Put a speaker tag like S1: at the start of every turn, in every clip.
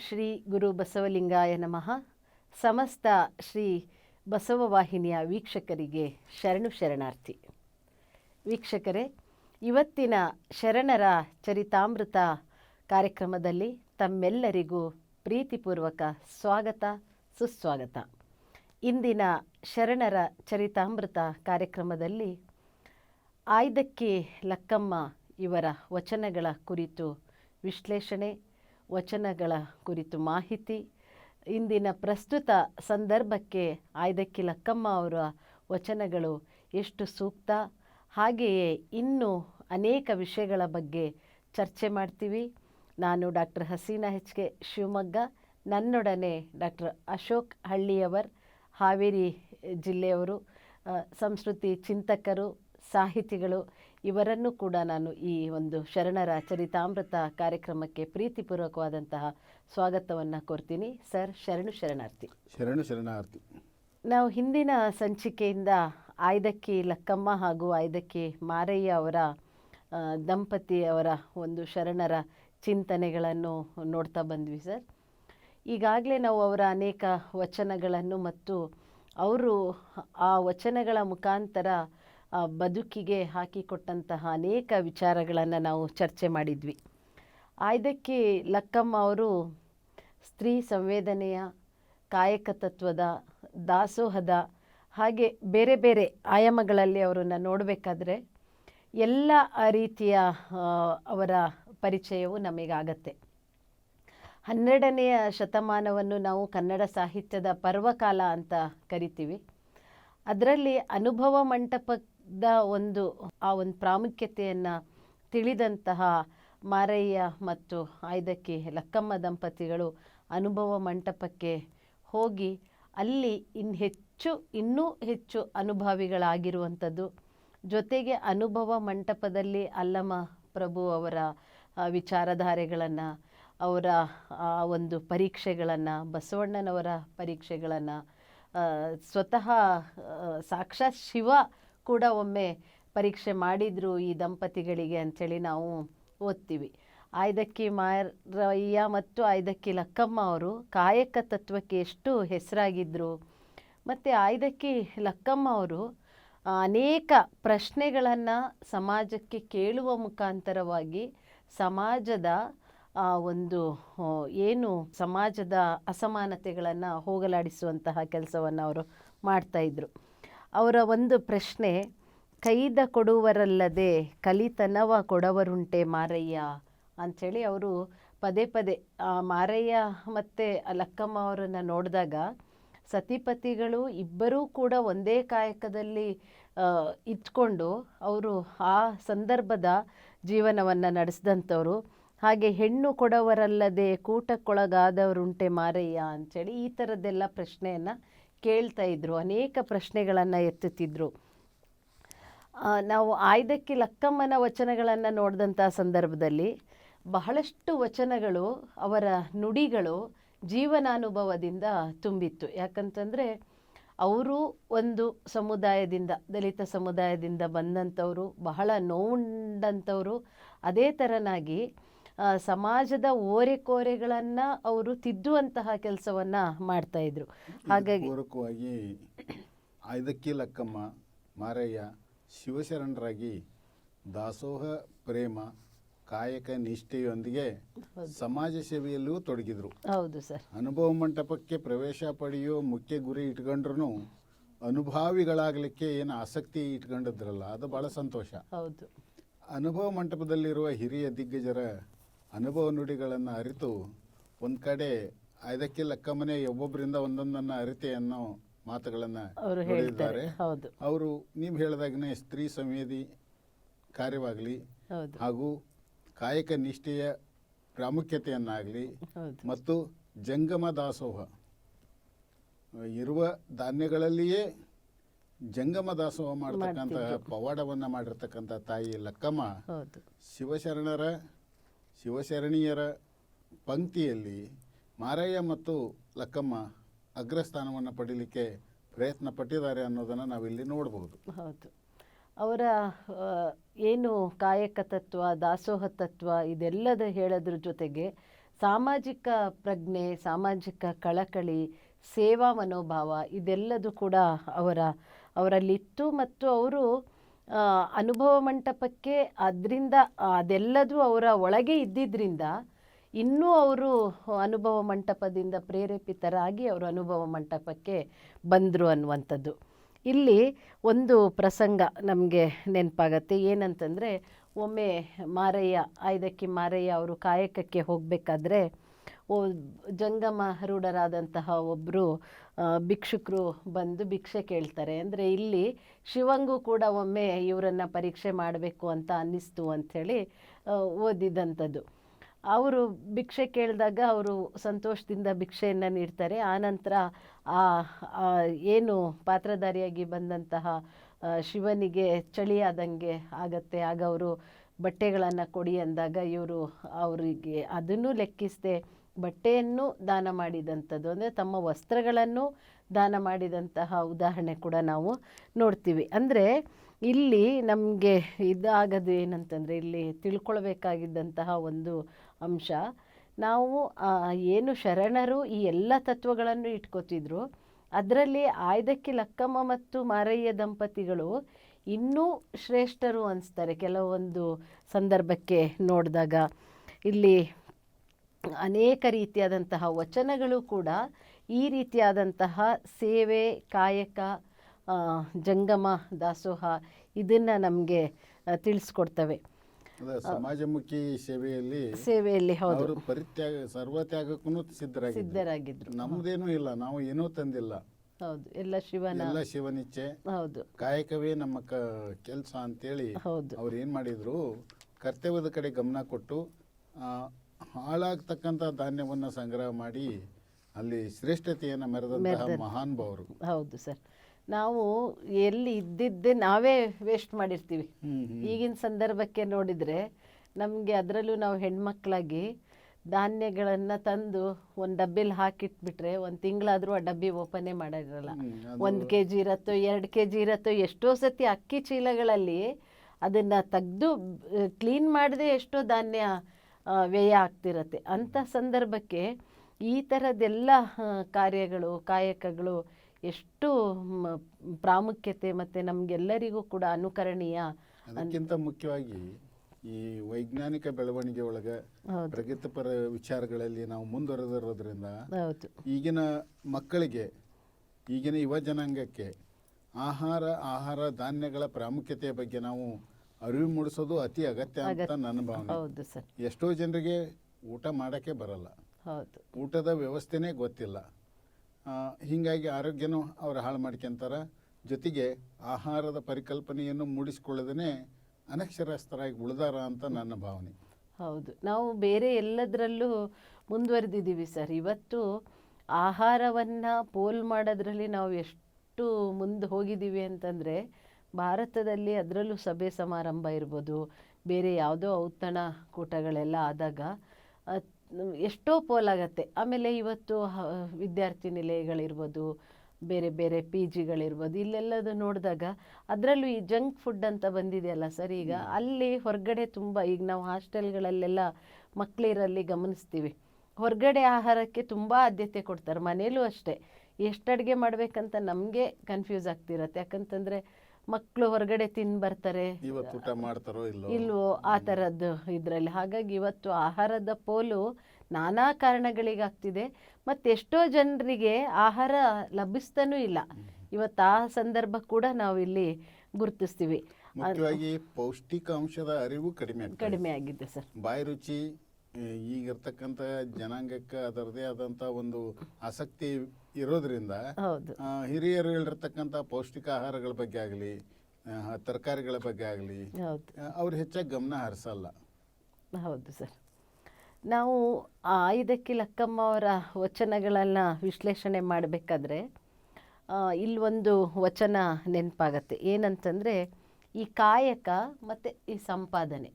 S1: ಶ್ರೀ ಗುರು ಬಸವಲಿಂಗಾಯ ನಮಃ. ಸಮಸ್ತ ಶ್ರೀ ಬಸವ ವಾಹಿನಿಯ ವೀಕ್ಷಕರಿಗೆ ಶರಣು ಶರಣಾರ್ಥಿ. ವೀಕ್ಷಕರೇ, ಇವತ್ತಿನ ಶರಣರ ಚರಿತಾಮೃತ ಕಾರ್ಯಕ್ರಮದಲ್ಲಿ ತಮ್ಮೆಲ್ಲರಿಗೂ ಪ್ರೀತಿಪೂರ್ವಕ ಸ್ವಾಗತ, ಸುಸ್ವಾಗತ. ಇಂದಿನ ಶರಣರ ಚರಿತಾಮೃತ ಕಾರ್ಯಕ್ರಮದಲ್ಲಿ ಆಯ್ದಕ್ಕೆ ಲಕ್ಕಮ್ಮ ಇವರ ವಚನಗಳ ಕುರಿತು ವಿಶ್ಲೇಷಣೆ ವಚನಗಳ ಕುರಿತು ಮಾಹಿತಿ. ಇಂದಿನ ಪ್ರಸ್ತುತ ಸಂದರ್ಭಕ್ಕೆ ಆಯ್ದಕ್ಕಿ ಲಕ್ಕಮ್ಮ ಅವರ ವಚನಗಳು ಎಷ್ಟು ಸೂಕ್ತ? ಹಾಗೆಯೇ ಇನ್ನೂ ಅನೇಕ ವಿಷಯಗಳ ಬಗ್ಗೆ ಚರ್ಚೆ ಮಾಡ್ತೀವಿ. ನಾನು doctor Haseena H K. Shivamogga, ನನ್ನೊಡನೆ ಡಾಕ್ಟರ್ ಅಶೋಕ್ ಹಳ್ಳಿಯವರ್, ಹಾವೇರಿ ಜಿಲ್ಲೆಯವರು ಸಂಸ್ಕೃತಿ ಚಿಂತಕರು, ಸಾಹಿತಿಗಳು ಇವರನ್ನು ಕೂಡ ನಾನು ಈ ಒಂದು ಶರಣರ ಚರಿತಾಮೃತ ಕಾರ್ಯಕ್ರಮಕ್ಕೆ ಪ್ರೀತಿಪೂರ್ವಕವಾದಂತಹ ಸ್ವಾಗತವನ್ನು ಕೋರ್ತೀನಿ. ಸರ್ ಶರಣು ಶರಣಾರ್ಥಿ.
S2: ಶರಣು ಶರಣಾರ್ಥಿ.
S1: ನಾವು ಹಿಂದಿನ ಸಂಚಿಕೆಯಿಂದ ಆಯ್ದಕ್ಕಿ ಲಕ್ಕಮ್ಮ ಹಾಗೂ ಆಯ್ದಕ್ಕಿ ಮಾರಯ್ಯ ಅವರ ದಂಪತಿಯವರ ಒಂದು ಶರಣರ ಚಿಂತನೆಗಳನ್ನು ನೋಡ್ತಾ ಬಂದ್ವಿ ಸರ್. ಈಗಾಗಲೇ ನಾವು ಅವರ ಅನೇಕ ವಚನಗಳನ್ನು ಮತ್ತು ಅವರು ಆ ವಚನಗಳ ಮುಖಾಂತರ ಬದುಕಿಗೆ ಹಾಕಿಕೊಟ್ಟಂತಹ ಅನೇಕ ವಿಚಾರಗಳನ್ನು ನಾವು ಚರ್ಚೆ ಮಾಡಿದ್ವಿ. ಆಯ್ದಕ್ಕೆ ಲಕ್ಕಮ್ಮ ಅವರು ಸ್ತ್ರೀ ಸಂವೇದನೆಯ ಕಾಯಕ ತತ್ವದ ದಾಸೋಹದ ಹಾಗೆ ಬೇರೆ ಬೇರೆ ಆಯಾಮಗಳಲ್ಲಿ ಅವರನ್ನು ನೋಡಬೇಕಾದ್ರೆ ಎಲ್ಲ ರೀತಿಯ ಅವರ ಪರಿಚಯವು ನಮಗಾಗತ್ತೆ. ಹನ್ನೆರಡನೆಯ ಶತಮಾನವನ್ನು ನಾವು ಕನ್ನಡ ಸಾಹಿತ್ಯದ ಪರ್ವಕಾಲ ಅಂತ ಕರಿತೀವಿ. ಅದರಲ್ಲಿ ಅನುಭವ ಮಂಟಪದ ಒಂದು, ಆ ಒಂದು ಪ್ರಾಮುಖ್ಯತೆಯನ್ನು ತಿಳಿದಂತಹ ಮಾರಯ್ಯ ಮತ್ತು ಆಯ್ದಕ್ಕಿ ಲಕ್ಕಮ್ಮ ದಂಪತಿಗಳು ಅನುಭವ ಮಂಟಪಕ್ಕೆ ಹೋಗಿ ಅಲ್ಲಿ ಇನ್ನು ಹೆಚ್ಚು, ಇನ್ನೂ ಹೆಚ್ಚು ಅನುಭವಿಗಳಾಗಿರುವಂಥದ್ದು. ಜೊತೆಗೆ ಅನುಭವ ಮಂಟಪದಲ್ಲಿ ಅಲ್ಲಮ ಪ್ರಭು ಅವರ ವಿಚಾರಧಾರೆಗಳನ್ನು, ಅವರ, ಆ, ಒಂದು ಪರೀಕ್ಷೆಗಳನ್ನು, ಬಸವಣ್ಣನವರ ಪರೀಕ್ಷೆಗಳನ್ನು ಸ್ವತಃ ಸಾಕ್ಷಾತ್ ಶಿವ ಕೂಡ ಒಮ್ಮೆ ಪರೀಕ್ಷೆ ಮಾಡಿದ್ರು ಈ ದಂಪತಿಗಳಿಗೆ ಅಂಥೇಳಿ ನಾವು ಓದ್ತೀವಿ. ಆಯ್ದಕ್ಕಿ ಮಾರಯ್ಯ ಮತ್ತು ಆಯ್ದಕ್ಕಿ ಲಕ್ಕಮ್ಮ ಅವರು ಕಾಯಕ ತತ್ವಕ್ಕೆ ಎಷ್ಟು ಹೆಸರಾಗಿದ್ದರು ಮತ್ತು ಆಯ್ದಕ್ಕಿ ಲಕ್ಕಮ್ಮ ಅವರು ಅನೇಕ ಪ್ರಶ್ನೆಗಳನ್ನು ಸಮಾಜಕ್ಕೆ ಕೇಳುವ ಮುಖಾಂತರವಾಗಿ ಸಮಾಜದ ಒಂದು ಏನು ಸಮಾಜದ ಅಸಮಾನತೆಗಳನ್ನು ಹೋಗಲಾಡಿಸುವಂತಹ ಕೆಲಸವನ್ನು ಅವರು ಮಾಡ್ತಾಯಿದ್ರು ಅವರ ಒಂದು ಪ್ರಶ್ನೆ, ಕೈದ ಕೊಡುವರಲ್ಲದೆ ಕಲಿತನವ ಕೊಡವರುಂಟೆ ಮಾರಯ್ಯ ಅಂಥೇಳಿ ಅವರು ಪದೇ ಪದೇ ಮಾರಯ್ಯ ಮತ್ತು ಲಕ್ಕಮ್ಮ ಅವರನ್ನು ನೋಡಿದಾಗ ಸತಿಪತಿಗಳು ಇಬ್ಬರೂ ಕೂಡ ಒಂದೇ ಕಾಯಕದಲ್ಲಿ ಇಟ್ಕೊಂಡು ಅವರು ಆ ಸಂದರ್ಭದ ಜೀವನವನ್ನು ನಡೆಸಿದಂಥವ್ರು. ಹಾಗೆ ಹೆಣ್ಣು ಕೊಡವರಲ್ಲದೆ ಕೂಟಕ್ಕೊಳಗಾದವರುಂಟೆ ಮಾರಯ್ಯ ಅಂಥೇಳಿ ಈ ಥರದ್ದೆಲ್ಲ ಪ್ರಶ್ನೆಯನ್ನು ಕೇಳ್ತಾ ಇದ್ರು, ಅನೇಕ ಪ್ರಶ್ನೆಗಳನ್ನು ಎತ್ತುತ್ತಿದ್ರು. ನಾವು ಆಯ್ದಕ್ಕೆ ಲಕ್ಕಮ್ಮನ ವಚನಗಳನ್ನು ನೋಡಿದಂಥ ಸಂದರ್ಭದಲ್ಲಿ ಬಹಳಷ್ಟು ವಚನಗಳು ಅವರ ನುಡಿಗಳು ಜೀವನಾನುಭವದಿಂದ ತುಂಬಿತ್ತು. ಯಾಕಂತಂದರೆ ಅವರು ಒಂದು ಸಮುದಾಯದಿಂದ, ದಲಿತ ಸಮುದಾಯದಿಂದ ಬಂದಂಥವರು, ಬಹಳ ನೋವುಂಡಂಥವರು, ಅದೇ ಥರನಾಗಿ ಸಮಾಜದ ಓರೆಕೋರೆಗಳನ್ನು ಅವರು ತಿದ್ದುವಂತಹ ಕೆಲಸವನ್ನು ಮಾಡ್ತಾಯಿದ್ರು ಹಾಗಾಗಿ
S2: ಪೂರಕವಾಗಿ ಆಯ್ದಕ್ಕಿ ಲಕ್ಕಮ್ಮ ಮಾರಯ್ಯ ಶಿವಶರಣರಾಗಿ ದಾಸೋಹ ಪ್ರೇಮ ಕಾಯಕ ನಿಷ್ಠೆಯೊಂದಿಗೆ ಸಮಾಜ ಸೇವೆಯಲ್ಲೂ ತೊಡಗಿದ್ರು.
S1: ಹೌದು ಸರ್.
S2: ಅನುಭವ ಮಂಟಪಕ್ಕೆ ಪ್ರವೇಶ ಪಡೆಯೋ ಮುಖ್ಯ ಗುರಿ ಇಟ್ಕೊಂಡ್ರು ಅನುಭಾವಿಗಳಾಗಲಿಕ್ಕೆ ಏನು ಆಸಕ್ತಿ ಇಟ್ಕೊಂಡಿದ್ರಲ್ಲ ಅದು ಭಾಳ ಸಂತೋಷ.
S1: ಹೌದು.
S2: ಅನುಭವ ಮಂಟಪದಲ್ಲಿರುವ ಹಿರಿಯ ದಿಗ್ಗಜರ ಅನುಭವ ನುಡಿಗಳನ್ನು ಅರಿತು ಒಂದು ಕಡೆ ಐದಕ್ಕೆ ಲಕ್ಕಮನೆ ಒಬ್ಬೊಬ್ಬರಿಂದ ಒಂದೊಂದನ್ನು ಅರಿತೆ ಅನ್ನೋ ಮಾತುಗಳನ್ನು
S1: ಹೇಳಿದ್ದಾರೆ.
S2: ಅವರು ನೀವು ಹೇಳಿದಾಗನೇ ಸ್ತ್ರೀ ಸಂವೇದಿ ಕಾರ್ಯವಾಗಲಿ ಹಾಗೂ ಕಾಯಕ ನಿಷ್ಠೆಯ ಪ್ರಾಮುಖ್ಯತೆಯನ್ನಾಗಲಿ ಮತ್ತು ಜಂಗಮ ದಾಸೋಹ. ಇರುವ ಧಾನ್ಯಗಳಲ್ಲಿಯೇ ಜಂಗಮ ದಾಸೋಹ ಮಾಡತಕ್ಕಂತಹ ಪವಾಡವನ್ನು ಮಾಡಿರ್ತಕ್ಕಂಥ ತಾಯಿ ಲಕ್ಕಮ್ಮ ಶಿವಶರಣರ ಶಿವಶರಣೀಯರ ಪಂಕ್ತಿಯಲ್ಲಿ ಮಾರಯ್ಯ ಮತ್ತು ಲಕ್ಕಮ್ಮ ಅಗ್ರಸ್ಥಾನವನ್ನು ಪಡೀಲಿಕ್ಕೆ ಪ್ರಯತ್ನ ಪಟ್ಟಿದ್ದಾರೆ ಅನ್ನೋದನ್ನು ನಾವಿಲ್ಲಿ ನೋಡಬಹುದು
S1: ಹೌದು. ಅವರ ಏನು ಕಾಯಕ ತತ್ವ, ದಾಸೋಹ ತತ್ವ ಇದೆಲ್ಲದ ಹೇಳೋದ್ರ ಜೊತೆಗೆ ಸಾಮಾಜಿಕ ಪ್ರಜ್ಞೆ, ಸಾಮಾಜಿಕ ಕಳಕಳಿ, ಸೇವಾ ಮನೋಭಾವ ಇದೆಲ್ಲದು ಕೂಡ ಅವರ, ಅವರಲ್ಲಿತ್ತು ಮತ್ತು ಅವರು ಅನುಭವ ಮಂಟಪಕ್ಕೆ ಅದರಿಂದ ಅದೆಲ್ಲದೂ ಅವರ ಒಳಗೆ ಇದ್ದಿದ್ದರಿಂದ ಇನ್ನೂ ಅವರು ಅನುಭವ ಮಂಟಪದಿಂದ ಪ್ರೇರೇಪಿತರಾಗಿ ಅವರು ಅನುಭವ ಮಂಟಪಕ್ಕೆ ಬಂದರು ಅನ್ನುವಂಥದ್ದು. ಇಲ್ಲಿ ಒಂದು ಪ್ರಸಂಗ ನಮಗೆ ನೆನಪಾಗತ್ತೆ. ಏನಂತಂದರೆ, ಒಮ್ಮೆ ಮಾರಯ್ಯ ಆಯ್ದಕ್ಕಿ ಮಾರಯ್ಯ ಅವರು ಕಾಯಕಕ್ಕೆ ಹೋಗಬೇಕಾದ್ರೆ ಓ ಜಂಗಮ ರೂಢರಾದಂತಹ ಒಬ್ಬರು ಭಿಕ್ಷುಕರು ಬಂದು ಭಿಕ್ಷೆ ಕೇಳ್ತಾರೆ. ಅಂದರೆ ಇಲ್ಲಿ ಶಿವಂಗೂ ಕೂಡ ಒಮ್ಮೆ ಇವರನ್ನು ಪರೀಕ್ಷೆ ಮಾಡಬೇಕು ಅಂತ ಅನ್ನಿಸ್ತು ಅಂಥೇಳಿ ಓದಿದಂಥದ್ದು. ಅವರು ಭಿಕ್ಷೆ ಕೇಳಿದಾಗ ಅವರು ಸಂತೋಷದಿಂದ ಭಿಕ್ಷೆಯನ್ನು ನೀಡ್ತಾರೆ. ಆನಂತರ ಆ ಏನು ಪಾತ್ರಧಾರಿಯಾಗಿ ಬಂದಂತಹ ಶಿವನಿಗೆ ಶಿವನಿಗೆ ಚಳಿಯಾದಂಗೆ ಆಗತ್ತೆ. ಆಗ ಅವರು ಬಟ್ಟೆಗಳನ್ನು ಕೊಡಿ ಅಂದಾಗ ಇವರು ಅವರಿಗೆ ಅದನ್ನು ಲೆಕ್ಕಿಸದೆ ಬಟ್ಟೆಯನ್ನು ದಾನ ಮಾಡಿದಂಥದ್ದು. ಅಂದರೆ ತಮ್ಮ ವಸ್ತ್ರಗಳನ್ನು ದಾನ ಮಾಡಿದಂತಹ ಉದಾಹರಣೆ ಕೂಡ ನಾವು ನೋಡ್ತೀವಿ. ಅಂದರೆ ಇಲ್ಲಿ ನಮಗೆ ಇದಾಗೋದು ಏನಂತಂದರೆ ಇಲ್ಲಿ ತಿಳ್ಕೊಳ್ಬೇಕಾಗಿದ್ದಂತಹ ಒಂದು ಅಂಶ. ನಾವು ಏನು ಶರಣರು ಈ ಎಲ್ಲ ತತ್ವಗಳನ್ನು ಇಟ್ಕೋತಿದ್ರು, ಅದರಲ್ಲಿ ಆಯ್ದಕ್ಕಿ ಲಕ್ಕಮ್ಮ ಮತ್ತು ಮಾರಯ್ಯ ದಂಪತಿಗಳು ಇನ್ನೂ ಶ್ರೇಷ್ಠರು ಅನಿಸ್ತಾರೆ. ಕೆಲವೊಂದು ಸಂದರ್ಭಕ್ಕೆ ನೋಡಿದಾಗ. ಇಲ್ಲಿ ಅನೇಕ ರೀತಿಯಾದಂತಹ ವಚನಗಳು ಕೂಡ ಈ ರೀತಿಯಾದಂತಹ ಸೇವೆ ಕಾಯಕ ಜಂಗಮ ದಾಸೋಹ ಇದನ್ನು ನಮಗೆ ತಿಳಿಸ್ಕೊಡ್ತವೆ.
S2: ಸಮಾಜಮುಖಿ ಸೇವೆಯಲ್ಲಿ
S1: ಸೇವೆಯಲ್ಲಿ ಹೌದು.
S2: ಅವರು ಪರಿತ್ಯಾಗ ಸರ್ವತ್ಯಾಗಕ್ಕೂ ಸಿದ್ಧರಾಗಿದ್ದಾರೆ.
S1: ಸಿದ್ಧರಾಗಿದ್ರು
S2: ನಮ್ದೇನೂ ಇಲ್ಲ ನಾವು ಏನೂ ತಂದಿಲ್ಲ.
S1: ಹೌದು ಎಲ್ಲ ಶಿವನ
S2: ಎಲ್ಲ ಶಿವನಿಚ್ಛೆ
S1: ಹೌದು.
S2: ಕಾಯಕವೇ ನಮ್ಮ ಕ ಕೆಲಸ ಅಂತೇಳಿ
S1: ಹೌದು.
S2: ಅವ್ರು ಏನು ಮಾಡಿದ್ರು ಕರ್ತವ್ಯದ ಕಡೆ ಗಮನ ಕೊಟ್ಟು ಆ, ಹಾಳಾಗ್ತಕ್ಕಂಥ ಧಾನ್ಯವನ್ನು ಸಂಗ್ರಹ ಮಾಡಿ ಅಲ್ಲಿ ಶ್ರೇಷ್ಠತೆಯನ್ನು ಮೆರೆದಂತಹ ಮಹಾನ್ ಭಾವರು
S1: ಹೌದು ಸರ್. ನಾವು ಎಲ್ಲಿ ಇದ್ದಿದ್ದೆ ನಾವೇ ವೇಸ್ಟ್ ಮಾಡಿರ್ತೀವಿ. ಈಗಿನ ಸಂದರ್ಭಕ್ಕೆ ನೋಡಿದರೆ ನಮಗೆ ಅದರಲ್ಲೂ ನಾವು ಹೆಣ್ಮಕ್ಳಾಗಿ ಧಾನ್ಯಗಳನ್ನು ತಂದು ಒಂದು ಡಬ್ಬಿಲಿ ಹಾಕಿಟ್ಬಿಟ್ರೆ ಒಂದು ತಿಂಗಳಾದರೂ ಆ ಡಬ್ಬಿ ಓಪನೇ ಮಾಡಿರಲ್ಲ. ಒಂದ್ ಕೆ ಜಿ ಇರತ್ತೋ ಎರಡು ಕೆ ಜಿ ಇರತ್ತೋ ಎಷ್ಟೋ ಸತಿ ಅಕ್ಕಿ ಚೀಲಗಳಲ್ಲಿ ಅದನ್ನು ತೆಗೆದು ಕ್ಲೀನ್ ಮಾಡದೆ ಎಷ್ಟೋ ಧಾನ್ಯ ವ್ಯಯ ಆಗ್ತಿರತ್ತೆ. ಅಂಥ ಸಂದರ್ಭಕ್ಕೆ ಈ ಥರದ್ದೆಲ್ಲ ಕಾರ್ಯಗಳು ಕಾಯಕಗಳು ಎಷ್ಟು ಪ್ರಾಮುಖ್ಯತೆ ಮತ್ತು ನಮಗೆಲ್ಲರಿಗೂ ಕೂಡ ಅನುಕರಣೀಯ
S2: ಅದಕ್ಕಿಂತ ಮುಖ್ಯವಾಗಿ ಈ ವೈಜ್ಞಾನಿಕ ಬೆಳವಣಿಗೆ ಒಳಗೆ ಪ್ರಗತಿಪರ ವಿಚಾರಗಳಲ್ಲಿ ನಾವು ಮುಂದುವರೆದಿರೋದ್ರಿಂದ ಈಗಿನ ಮಕ್ಕಳಿಗೆ ಈಗಿನ ಯುವ ಜನಾಂಗಕ್ಕೆ ಆಹಾರ ಆಹಾರ ಧಾನ್ಯಗಳ ಪ್ರಾಮುಖ್ಯತೆಯ ಬಗ್ಗೆ ನಾವು ಅರಿವು ಮೂಡಿಸೋದು ಅತಿ ಅಗತ್ಯ ಅಂತ ನನ್ನ ಭಾವನೆ.
S1: ಹೌದು ಸರ್.
S2: ಎಷ್ಟೋ ಜನರಿಗೆ ಊಟ ಮಾಡೋಕ್ಕೆ ಬರಲ್ಲ.
S1: ಹೌದು.
S2: ಊಟದ ವ್ಯವಸ್ಥೆನೇ ಗೊತ್ತಿಲ್ಲ. ಹೀಗಾಗಿ ಆರೋಗ್ಯನೂ ಅವ್ರು ಹಾಳು ಮಾಡ್ಕೊಂತಾರ. ಜೊತೆಗೆ ಆಹಾರದ ಪರಿಕಲ್ಪನೆಯನ್ನು ಮೂಡಿಸಿಕೊಳ್ಳದೇ ಅನಕ್ಷರಸ್ಥರಾಗಿ ಉಳಿದಾರ ಅಂತ ನನ್ನ ಭಾವನೆ.
S1: ಹೌದು. ನಾವು ಬೇರೆ ಎಲ್ಲದರಲ್ಲೂ ಮುಂದುವರೆದಿದ್ದೀವಿ ಸರ್. ಇವತ್ತು ಆಹಾರವನ್ನು ಪೋಲ್ ಮಾಡೋದ್ರಲ್ಲಿ ನಾವು ಎಷ್ಟು ಮುಂದೆ ಹೋಗಿದ್ದೀವಿ ಅಂತಂದರೆ ಭಾರತದಲ್ಲಿ ಅದರಲ್ಲೂ ಸಭೆ ಸಮಾರಂಭ ಇರ್ಬೋದು ಬೇರೆ ಯಾವುದೋ ಔತಣ ಕೂಟಗಳೆಲ್ಲ ಆದಾಗ ಎಷ್ಟೋ ಪೋಲಾಗತ್ತೆ ಆಮೇಲೆ ಇವತ್ತು ವಿದ್ಯಾರ್ಥಿ ನಿಲಯಗಳಿರ್ಬೋದು ಬೇರೆ ಬೇರೆ ಪಿ ಜಿಗಳಿರ್ಬೋದು ಇಲ್ಲೆಲ್ಲದು ನೋಡಿದಾಗ ಅದರಲ್ಲೂ ಈ ಜಂಕ್ ಫುಡ್ ಅಂತ ಬಂದಿದೆಯಲ್ಲ ಸರ್ ಈಗ ಅಲ್ಲಿ ಹೊರಗಡೆ ತುಂಬ ಈಗ ನಾವು ಹಾಸ್ಟೆಲ್ಗಳಲ್ಲೆಲ್ಲ ಮಕ್ಕಳಿರಲ್ಲಿ ಗಮನಿಸ್ತೀವಿ. ಹೊರಗಡೆ ಆಹಾರಕ್ಕೆ ತುಂಬ ಆದ್ಯತೆ ಕೊಡ್ತಾರೆ ಮನೇಲೂ ಅಷ್ಟೇ. ಎಷ್ಟು ಅಡುಗೆ ಮಾಡಬೇಕಂತ ನಮಗೆ ಕನ್ಫ್ಯೂಸ್ ಆಗ್ತಿರತ್ತೆ. ಯಾಕಂತಂದರೆ ಮಕ್ಕಳು ಹೊರಗಡೆ ತಿನ್ ಬರ್ತಾರೆ.
S2: ಇವತ್ತು ಊಟ ಮಾಡ್ತಾರೋ
S1: ಇಲ್ವೋ ಆ ಥರದ್ದು ಇದರಲ್ಲಿ. ಹಾಗಾಗಿ ಇವತ್ತು ಆಹಾರದ ಪೋಲು ನಾನಾ ಕಾರಣಗಳಿಗಾಗ್ತಿದೆ. ಮತ್ತೆ ಎಷ್ಟೋ ಜನರಿಗೆ ಆಹಾರ ಲಭಿಸ್ತಾನೂ ಇಲ್ಲ. ಇವತ್ತು ಆ ಸಂದರ್ಭ ಕೂಡ ನಾವು ಇಲ್ಲಿ ಗುರುತಿಸ್ತೀವಿ
S2: ಮುಖ್ಯವಾಗಿ ಪೌಷ್ಟಿಕಾಂಶದ ಅರಿವು ಕಡಿಮೆ
S1: ಕಡಿಮೆ ಆಗಿದೆ ಸರ್.
S2: ಬಾಯಿ ರುಚಿ ಈಗಿರ್ತಕ್ಕಂಥ ಜನಾಂಗಕ್ಕೆ ಅದರದೇ ಆದಂಥ ಒಂದು ಆಸಕ್ತಿ ಇರೋದ್ರಿಂದ
S1: ಹೌದು.
S2: ಹಿರಿಯರು ಹೇಳಿರ್ತಕ್ಕಂಥ ಪೌಷ್ಟಿಕ ಆಹಾರಗಳ ಬಗ್ಗೆ ಆಗಲಿ ತರಕಾರಿಗಳ ಬಗ್ಗೆ ಆಗಲಿ
S1: ಹೌದು.
S2: ಅವ್ರು ಹೆಚ್ಚಾಗಿ ಗಮನ ಹರಿಸಲ್ಲ.
S1: ಹೌದು ಸರ್. ನಾವು ಆ ಐದಕ್ಕಿ ಲಕ್ಕಮ್ಮ ಅವರ ವಚನಗಳನ್ನು ವಿಶ್ಲೇಷಣೆ ಮಾಡಬೇಕಾದ್ರೆ ಇಲ್ಲೊಂದು ವಚನ ನೆನಪಾಗತ್ತೆ. ಏನಂತಂದರೆ ಈ ಕಾಯಕ ಮತ್ತು ಈ ಸಂಪಾದನೆ.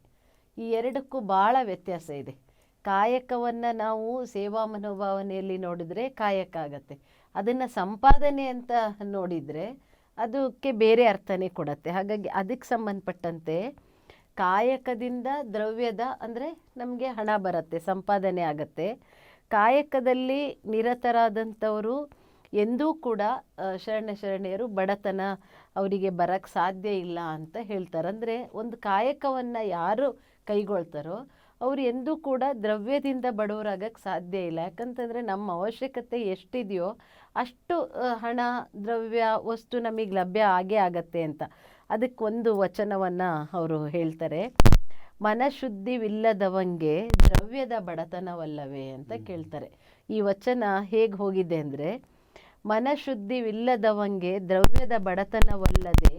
S1: ಈ ಎರಡಕ್ಕೂ ಭಾಳ ವ್ಯತ್ಯಾಸ ಇದೆ. ಕಾಯಕವನ್ನು ನಾವು ಸೇವಾ ಮನೋಭಾವನೆಯಲ್ಲಿ ನೋಡಿದರೆ ಕಾಯಕ ಆಗತ್ತೆ. ಅದನ್ನು ಸಂಪಾದನೆ ಅಂತ ನೋಡಿದರೆ ಅದಕ್ಕೆ ಬೇರೆ ಅರ್ಥನೇ ಕೊಡತ್ತೆ. ಹಾಗಾಗಿ ಅದಕ್ಕೆ ಸಂಬಂಧಪಟ್ಟಂತೆ ಕಾಯಕದಿಂದ ದ್ರವ್ಯದ ಅಂದರೆ ನಮಗೆ ಹಣ ಬರುತ್ತೆ, ಸಂಪಾದನೆ ಆಗತ್ತೆ. ಕಾಯಕದಲ್ಲಿ ನಿರತರಾದಂಥವರು ಎಂದೂ ಕೂಡ ಶರಣ ಶರಣೆಯರು ಬಡತನ ಅವರಿಗೆ ಬರಕ್ಕೆ ಸಾಧ್ಯ ಇಲ್ಲ ಅಂತ ಹೇಳ್ತಾರೆ. ಅಂದರೆ ಒಂದು ಕಾಯಕವನ್ನು ಯಾರು ಕೈಗೊಳ್ತಾರೋ ಅವ್ರು ಎಂದೂ ಕೂಡ ದ್ರವ್ಯದಿಂದ ಬಡವರಾಗಕ್ಕೆ ಸಾಧ್ಯ ಇಲ್ಲ. ಯಾಕಂತಂದರೆ ನಮ್ಮ ಅವಶ್ಯಕತೆ ಎಷ್ಟಿದೆಯೋ ಅಷ್ಟು ಹಣ ದ್ರವ್ಯ ವಸ್ತು ನಮಗೆ ಲಭ್ಯ ಆಗೇ ಆಗತ್ತೆ ಅಂತ. ಅದಕ್ಕೊಂದು ವಚನವನ್ನು ಅವರು ಹೇಳ್ತಾರೆ. ಮನಶುದ್ಧಿವಿಲ್ಲದವಂಗೆ ದ್ರವ್ಯದ ಬಡತನವಲ್ಲವೇ ಅಂತ ಕೇಳ್ತಾರೆ. ಈ ವಚನ ಹೇಗೆ ಹೋಗಿದೆ ಅಂದರೆ ಮನಶುದ್ಧಿವಿಲ್ಲದವಂಗೆ ದ್ರವ್ಯದ ಬಡತನವಲ್ಲದೆ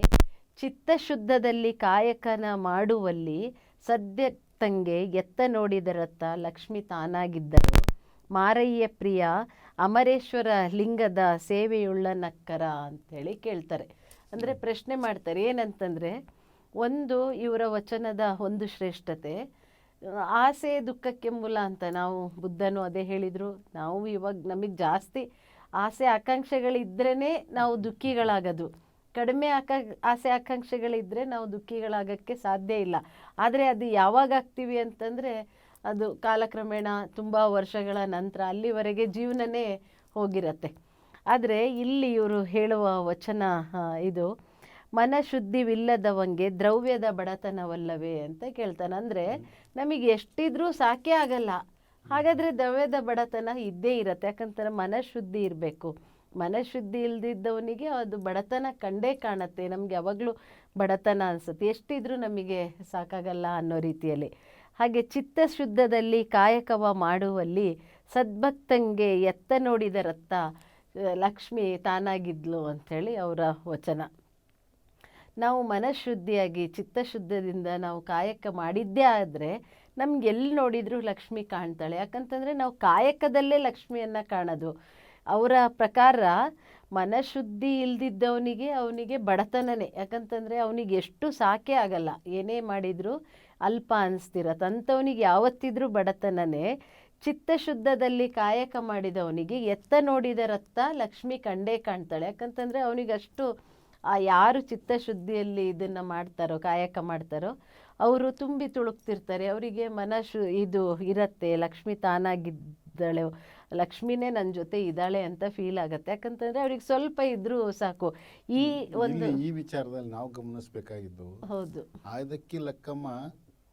S1: ಚಿತ್ತಶುದ್ಧದಲ್ಲಿ ಕಾಯಕನ ಮಾಡುವಲ್ಲಿ ಸದ್ಯತ್ತಂಗೆ ಎತ್ತ ನೋಡಿದರತ್ತ ಲಕ್ಷ್ಮಿ ತಾನಾಗಿದ್ದರು. ಮಾರಯ್ಯ ಪ್ರಿಯ, ಅಮರೇಶ್ವರ ಲಿಂಗದ ಸೇವೆಯುಳ್ಳ ನಕ್ಕರ ಅಂಥೇಳಿ ಕೇಳ್ತಾರೆ. ಅಂದರೆ ಪ್ರಶ್ನೆ ಮಾಡ್ತಾರೆ, ಏನಂತಂದರೆ ಒಂದು ಇವರ ವಚನದ ಒಂದು ಶ್ರೇಷ್ಠತೆ, ಆಸೆ ದುಃಖಕ್ಕೆ ಮೂಲ ಅಂತ ನಾವು ಬುದ್ಧನು ಅದೇ ಹೇಳಿದರು. ನಾವು ಇವಾಗ ನಮಗೆ ಜಾಸ್ತಿ ಆಸೆ ಆಕಾಂಕ್ಷೆಗಳಿದ್ರೇ ನಾವು ದುಃಖಿಗಳಾಗೋದು. ಕಡಿಮೆ ಆಕ, ಆಸೆ ಆಕಾಂಕ್ಷೆಗಳಿದ್ದರೆ ನಾವು ದುಃಖಿಗಳಾಗಕ್ಕೆ ಸಾಧ್ಯ ಇಲ್ಲ. ಆದರೆ ಅದು ಯಾವಾಗ ಆಗ್ತೀವಿ ಅಂತಂದರೆ ಅದು ಕಾಲಕ್ರಮೇಣ ತುಂಬ ವರ್ಷಗಳ ನಂತರ ಅಲ್ಲಿವರೆಗೆ ಜೀವನನೇ ಹೋಗಿರತ್ತೆ. ಆದರೆ ಇಲ್ಲಿ ಇವರು ಹೇಳುವ ವಚನ ಇದು ಮನಶುದ್ಧಿವಿಲ್ಲದವಂಗೆ ದ್ರವ್ಯದ ಬಡತನವಲ್ಲವೇ ಅಂತ ಕೇಳ್ತಾನೆ. ಅಂದರೆ ನಮಗೆ ಎಷ್ಟಿದ್ರೂ ಸಾಕೇ ಆಗಲ್ಲ. ಹಾಗಾದರೆ ದ್ರವ್ಯದ ಬಡತನ ಇದ್ದೇ ಇರತ್ತೆ. ಯಾಕಂತಾರೆ ಮನಃಶುದ್ಧಿ ಇರಬೇಕು. ಮನಶುದ್ಧಿ ಇಲ್ದಿದ್ದವನಿಗೆ ಅದು ಬಡತನ ಕಂಡೇ ಕಾಣತ್ತೆ. ನಮಗೆ ಯಾವಾಗಲೂ ಬಡತನ ಅನಿಸುತ್ತೆ. ಎಷ್ಟಿದ್ರೂ ನಮಗೆ ಸಾಕಾಗಲ್ಲ ಅನ್ನೋ ರೀತಿಯಲ್ಲಿ. ಹಾಗೆ ಚಿತ್ತಶುದ್ಧದಲ್ಲಿ ಕಾಯಕವ ಮಾಡುವಲ್ಲಿ ಸದ್ಭಕ್ತಂಗೆ ಎತ್ತ ನೋಡಿದ ರತ್ತ ಲಕ್ಷ್ಮಿ ತಾನಾಗಿದ್ಲು ಅಂಥೇಳಿ ಅವರ ವಚನ. ನಾವು ಮನಃಶುದ್ಧಿಯಾಗಿ, ಚಿತ್ತಶುದ್ಧದಿಂದ ನಾವು ಕಾಯಕ ಮಾಡಿದ್ದೇ ಆದರೆ ನಮ್ಗೆ ಎಲ್ಲಿ ನೋಡಿದರೂ ಲಕ್ಷ್ಮಿ ಕಾಣ್ತಾಳೆ. ಯಾಕಂತಂದರೆ ನಾವು ಕಾಯಕದಲ್ಲೇ ಲಕ್ಷ್ಮಿಯನ್ನು ಕಾಣೋದು. ಅವರ ಪ್ರಕಾರ ಮನಶುದ್ಧಿ ಇಲ್ದಿದ್ದವನಿಗೆ ಅವನಿಗೆ ಬಡತನನೇ. ಯಾಕಂತಂದರೆ ಅವನಿಗೆ ಎಷ್ಟು ಸಾಕೆ ಆಗಲ್ಲ. ಏನೇ ಮಾಡಿದರೂ ಅಲ್ಪ ಅನಿಸ್ತಿರತ್ತೆ ಅಂಥವನಿಗೆ ಯಾವತ್ತಿದ್ರೂ ಬಡತನನೇ. ಚಿತ್ತಶುದ್ಧದಲ್ಲಿ ಕಾಯಕ ಮಾಡಿದವನಿಗೆ ಎತ್ತ ನೋಡಿದ ರತ್ತ ಲಕ್ಷ್ಮಿ ಕಂಡೇ ಕಾಣ್ತಾಳೆ. ಯಾಕಂತಂದರೆ ಅವನಿಗಷ್ಟು ಆ ಯಾರು ಚಿತ್ತಶುದ್ಧಿಯಲ್ಲಿ ಇದನ್ನು ಮಾಡ್ತಾರೋ, ಕಾಯಕ ಮಾಡ್ತಾರೋ, ಅವರು ತುಂಬಿ ತುಳುಕ್ತಿರ್ತಾರೆ. ಅವರಿಗೆ ಮನಶು ಇದು ಇರತ್ತೆ. ಲಕ್ಷ್ಮಿ ತಾನಾಗಿದ್ದಾಳೆ. ಲಕ್ಷ್ಮಿನೇ ನನ್ನ ಜೊತೆ ಇದ್ದಾಳೆ ಅಂತ ಫೀಲ್ ಆಗುತ್ತೆ. ಯಾಕಂತಂದ್ರೆ ಅವ್ರಿಗೆ ಸ್ವಲ್ಪ ಇದ್ರೂ ಸಾಕು. ಈ ಒಂದು
S2: ಈ ವಿಚಾರದಲ್ಲಿ ನಾವು ಗಮನಿಸಬೇಕಾಗಿದ್ದು
S1: ಹೌದು.
S2: ಅದಕ್ಕೆ ಲಕ್ಕಮ್ಮ